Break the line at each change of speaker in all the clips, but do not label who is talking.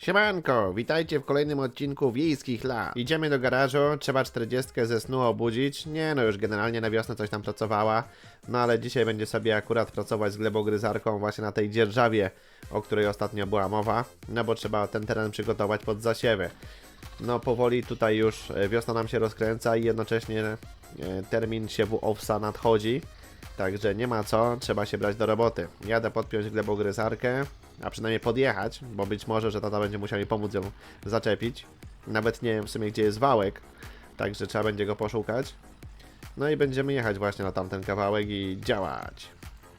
Siemanko, witajcie w kolejnym odcinku Wiejskich Lat. Idziemy do garażu, trzeba 40 ze snu obudzić. Nie no, już generalnie na wiosnę coś tam pracowała. No ale dzisiaj będzie sobie akurat pracować z glebogryzarką właśnie na tej dzierżawie, o której ostatnio była mowa. No bo trzeba ten teren przygotować pod zasiewy. No powoli tutaj już e, wiosna nam się rozkręca i jednocześnie e, termin siewu owsa nadchodzi. Także nie ma co, trzeba się brać do roboty. Jadę podpiąć glebogryzarkę, a przynajmniej podjechać, bo być może, że tata będzie musiał mi pomóc ją zaczepić. Nawet nie wiem w sumie gdzie jest wałek, także trzeba będzie go poszukać. No i będziemy jechać właśnie na tamten kawałek i działać.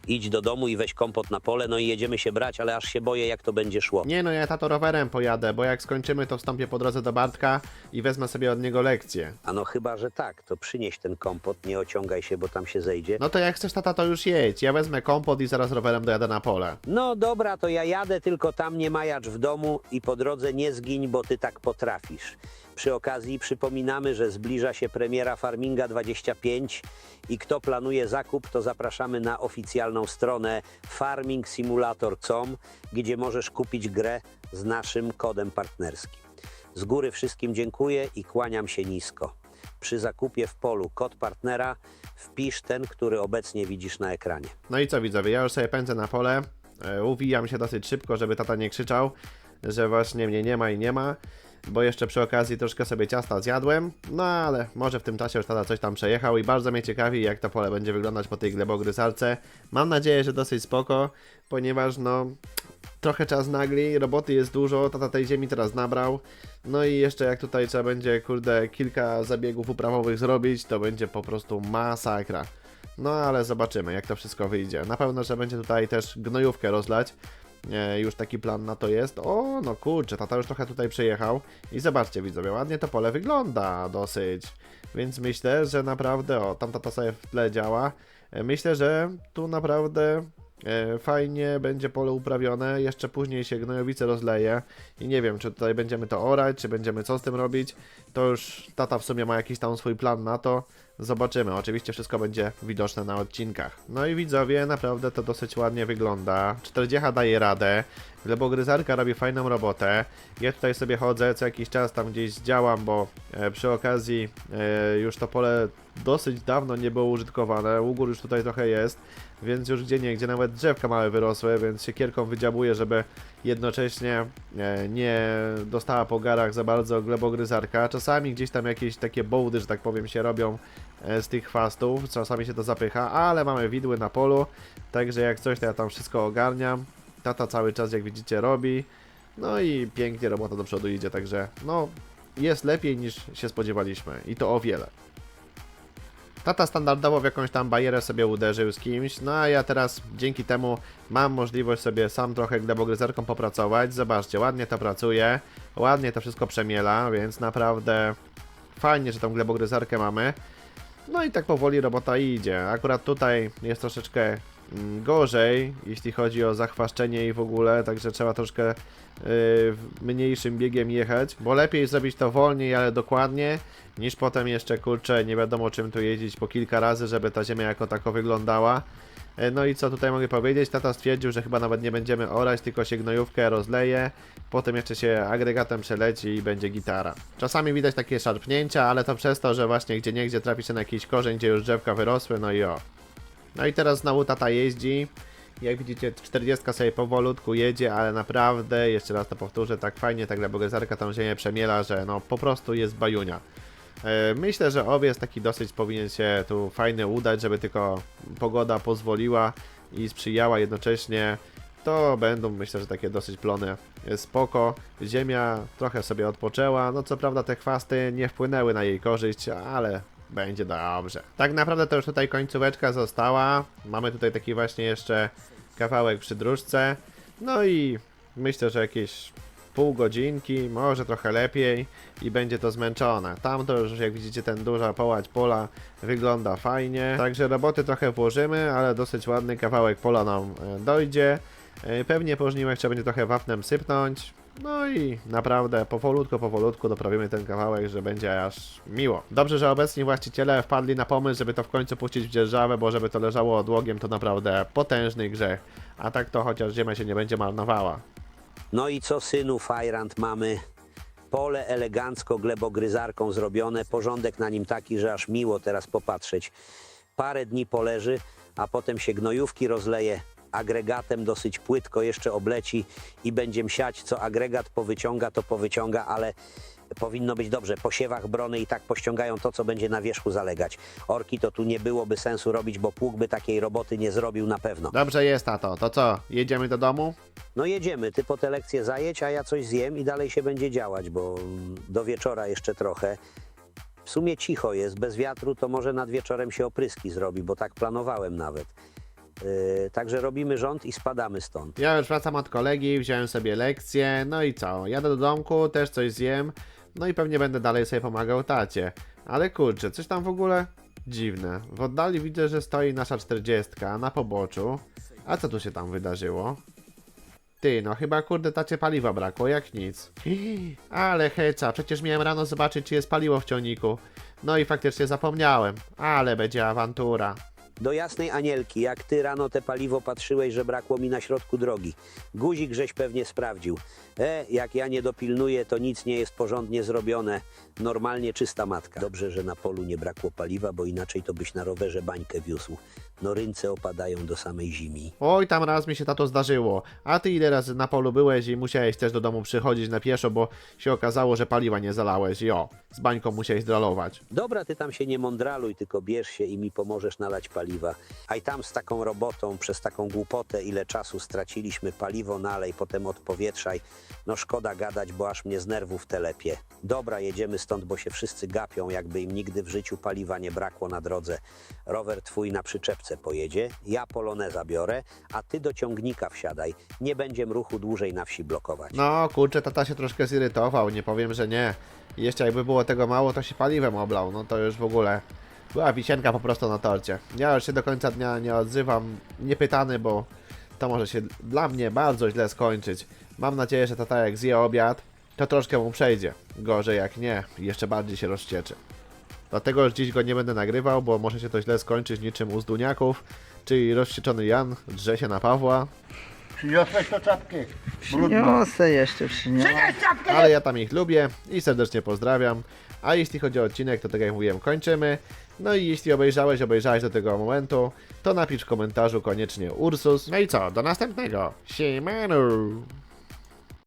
Idź do domu i weź kompot na pole, no i jedziemy się brać, ale aż się boję, jak to będzie szło.
Nie no, ja tato rowerem pojadę, bo jak skończymy to wstąpię po drodze do Bartka i wezmę sobie od niego lekcję.
A no chyba, że tak, to przynieś ten kompot, nie ociągaj się, bo tam się zejdzie.
No to jak chcesz tata to już jedź, ja wezmę kompot i zaraz rowerem dojadę na pole.
No dobra, to ja jadę, tylko tam nie majacz w domu i po drodze nie zgiń, bo ty tak potrafisz. Przy okazji przypominamy, że zbliża się premiera Farminga 25 i kto planuje zakup, to zapraszamy na oficjalną stronę farmingsimulator.com, gdzie możesz kupić grę z naszym kodem partnerskim. Z góry wszystkim dziękuję i kłaniam się nisko. Przy zakupie w polu kod partnera wpisz ten, który obecnie widzisz na ekranie.
No i co widzowie, ja już sobie pędzę na pole, e, uwijam się dosyć szybko, żeby tata nie krzyczał, że właśnie mnie nie ma i nie ma, bo jeszcze przy okazji troszkę sobie ciasta zjadłem, no ale może w tym czasie już tata coś tam przejechał i bardzo mnie ciekawi jak to pole będzie wyglądać po tej glebogryzarce. Mam nadzieję, że dosyć spoko, ponieważ no trochę czas nagli, roboty jest dużo, tata tej ziemi teraz nabrał. No i jeszcze jak tutaj trzeba będzie, kurde, kilka zabiegów uprawowych zrobić, to będzie po prostu masakra. No ale zobaczymy, jak to wszystko wyjdzie. Na pewno, że będzie tutaj też gnojówkę rozlać. E, już taki plan na to jest. O, no kurczę, tata już trochę tutaj przejechał. I zobaczcie, widzowie, ładnie to pole wygląda dosyć. Więc myślę, że naprawdę, o, tam tata sobie w tle działa. E, Myślę, że tu naprawdę e, fajnie będzie pole uprawione. Jeszcze później się gnojowice rozleje. I nie wiem, czy tutaj będziemy to orać, czy będziemy co z tym robić. To już tata w sumie ma jakiś tam swój plan na to. Zobaczymy. Oczywiście wszystko będzie widoczne na odcinkach. No i widzowie, naprawdę to dosyć ładnie wygląda. 40 daje radę. Glebogryzarka robi fajną robotę. Ja tutaj sobie chodzę, co jakiś czas tam gdzieś działam, bo e, przy okazji e, już to pole dosyć dawno nie było użytkowane. Ugór już tutaj trochę jest, więc już gdzie nie, gdzie nawet drzewka małe wyrosły, więc siekierką wydziabuję, żeby jednocześnie e, nie dostała po garach za bardzo glebogryzarka. Czasami gdzieś tam jakieś takie bołdy, że tak powiem, się robią e, z tych chwastów, czasami się to zapycha, ale mamy widły na polu, także jak coś to ja tam wszystko ogarniam. Tata cały czas, jak widzicie, robi. No i pięknie robota do przodu idzie, także no jest lepiej niż się spodziewaliśmy i to o wiele. Tata standardowo w jakąś tam barierę sobie uderzył z kimś, no a ja teraz dzięki temu mam możliwość sobie sam trochę glebogryzerką popracować. Zobaczcie, ładnie to pracuje, ładnie to wszystko przemiela, więc naprawdę fajnie, że tą glebogryzarkę mamy. No i tak powoli robota idzie. Akurat tutaj jest troszeczkę gorzej, jeśli chodzi o zachwaszczenie i w ogóle, także trzeba troszkę yy, mniejszym biegiem jechać, bo lepiej zrobić to wolniej, ale dokładnie, niż potem jeszcze, kurczę, nie wiadomo czym tu jeździć po kilka razy, żeby ta ziemia jako tako wyglądała. E, No i co tutaj mogę powiedzieć? Tata stwierdził, że chyba nawet nie będziemy orać, tylko się gnojówkę rozleje, potem jeszcze się agregatem przeleci i będzie gitara. Czasami widać takie szarpnięcia, ale to przez to, że właśnie gdzie niegdzie trafi się na jakiś korzeń, gdzie już drzewka wyrosły, no i o. No i teraz znowu tata jeździ. Jak widzicie, 40 sobie powolutku jedzie, ale naprawdę, jeszcze raz to powtórzę, tak fajnie ta glebogezarka tą ziemię przemiela, że no po prostu jest bajunia. E, Myślę, że owiec taki dosyć powinien się tu fajny udać, żeby tylko pogoda pozwoliła i sprzyjała jednocześnie. To będą myślę, że takie dosyć plony e, spoko. Ziemia trochę sobie odpoczęła. No co prawda te chwasty nie wpłynęły na jej korzyść, ale będzie dobrze. Tak naprawdę to już tutaj końcóweczka została. Mamy tutaj taki właśnie jeszcze kawałek przy dróżce. No i myślę, że jakieś pół godzinki, może trochę lepiej i będzie to zmęczone. Tam to już jak widzicie ten duża połać pola wygląda fajnie. Także roboty trochę włożymy, ale dosyć ładny kawałek pola nam e, dojdzie. E, Pewnie po żniwach trzeba będzie trochę wapnem sypnąć. No i naprawdę powolutku, powolutku doprawimy ten kawałek, że będzie aż miło. Dobrze, że obecni właściciele wpadli na pomysł, żeby to w końcu puścić w dzierżawę, bo żeby to leżało odłogiem to naprawdę potężny grzech. A tak to chociaż ziemia się nie będzie marnowała.
No i co synu Fajrant mamy? Pole elegancko glebogryzarką zrobione, porządek na nim taki, że aż miło teraz popatrzeć. Parę dni poleży, a potem się gnojówki rozleje, agregatem dosyć płytko jeszcze obleci i będziem siać, co agregat powyciąga, to powyciąga, ale powinno być dobrze. Po siewach brony i tak pościągają to, co będzie na wierzchu zalegać. Orki to tu nie byłoby sensu robić, bo pług by takiej roboty nie zrobił na pewno.
Dobrze jest, tato. To co, jedziemy do domu?
No jedziemy, ty po te lekcje zajedź, a ja coś zjem i dalej się będzie działać, bo do wieczora jeszcze trochę. W sumie cicho jest, bez wiatru to może nad wieczorem się opryski zrobi, bo tak planowałem nawet. Yy, także robimy rząd i spadamy stąd.
Ja już wracam od kolegi, wziąłem sobie lekcję, no i co? Jadę do domku, też coś zjem, no i pewnie będę dalej sobie pomagał tacie. Ale kurczę, coś tam w ogóle dziwne. W oddali widzę, że stoi nasza 40 na poboczu. A co tu się tam wydarzyło? Ty, no chyba kurde tacie paliwa brakło, jak nic. Ale heca, przecież miałem rano zobaczyć, czy jest paliwo w ciągniku. No i faktycznie zapomniałem, ale będzie awantura.
Do jasnej anielki, jak ty rano te paliwo patrzyłeś, że brakło mi na środku drogi. Guzik żeś pewnie sprawdził. E, jak ja nie dopilnuję, to nic nie jest porządnie zrobione. Normalnie czysta matka. Dobrze, że na polu nie brakło paliwa, bo inaczej to byś na rowerze bańkę wiózł. No rynce opadają do samej zimi.
Oj, tam raz mi się tato zdarzyło. A ty ile razy na polu byłeś i musiałeś też do domu przychodzić na pieszo, bo się okazało, że paliwa nie zalałeś. Jo, z bańką musiałeś dralować.
Dobra, ty tam się nie mądraluj, tylko bierz się i mi pomożesz nalać paliwa. A i tam z taką robotą, przez taką głupotę, ile czasu straciliśmy, paliwo nalej, potem odpowietrzaj. No szkoda gadać, bo aż mnie z nerwów telepie. Dobra, jedziemy stąd, bo się wszyscy gapią, jakby im nigdy w życiu paliwa nie brakło na drodze. Rower twój na przyczepce pojedzie, ja poloneza biorę, a ty do ciągnika wsiadaj. Nie będziem ruchu dłużej na wsi blokować.
No, kurczę, tata się troszkę zirytował, nie powiem, że nie. Jeszcze jakby było tego mało, to się paliwem oblał. No to już w ogóle była wisienka po prostu na torcie. Ja już się do końca dnia nie odzywam, niepytany, bo to może się dla mnie bardzo źle skończyć. Mam nadzieję, że tata jak zje obiad, to troszkę mu przejdzie. Gorzej jak nie, jeszcze bardziej się rozcieczy. Dlatego już dziś go nie będę nagrywał, bo może się to źle skończyć niczym u zduniaków, czyli rozwścieczony Jan drze się na Pawła,
Przyniosłeś to czapkę? Brudno.
Przyniosę jeszcze, przyniosę.
Przynieś czapkę!
ale ja tam ich lubię i serdecznie pozdrawiam. A jeśli chodzi o odcinek, to tak jak mówiłem, kończymy. No i jeśli obejrzałeś, obejrzałeś do tego momentu, to napisz w komentarzu koniecznie Ursus. No i co, do następnego. Siemanu!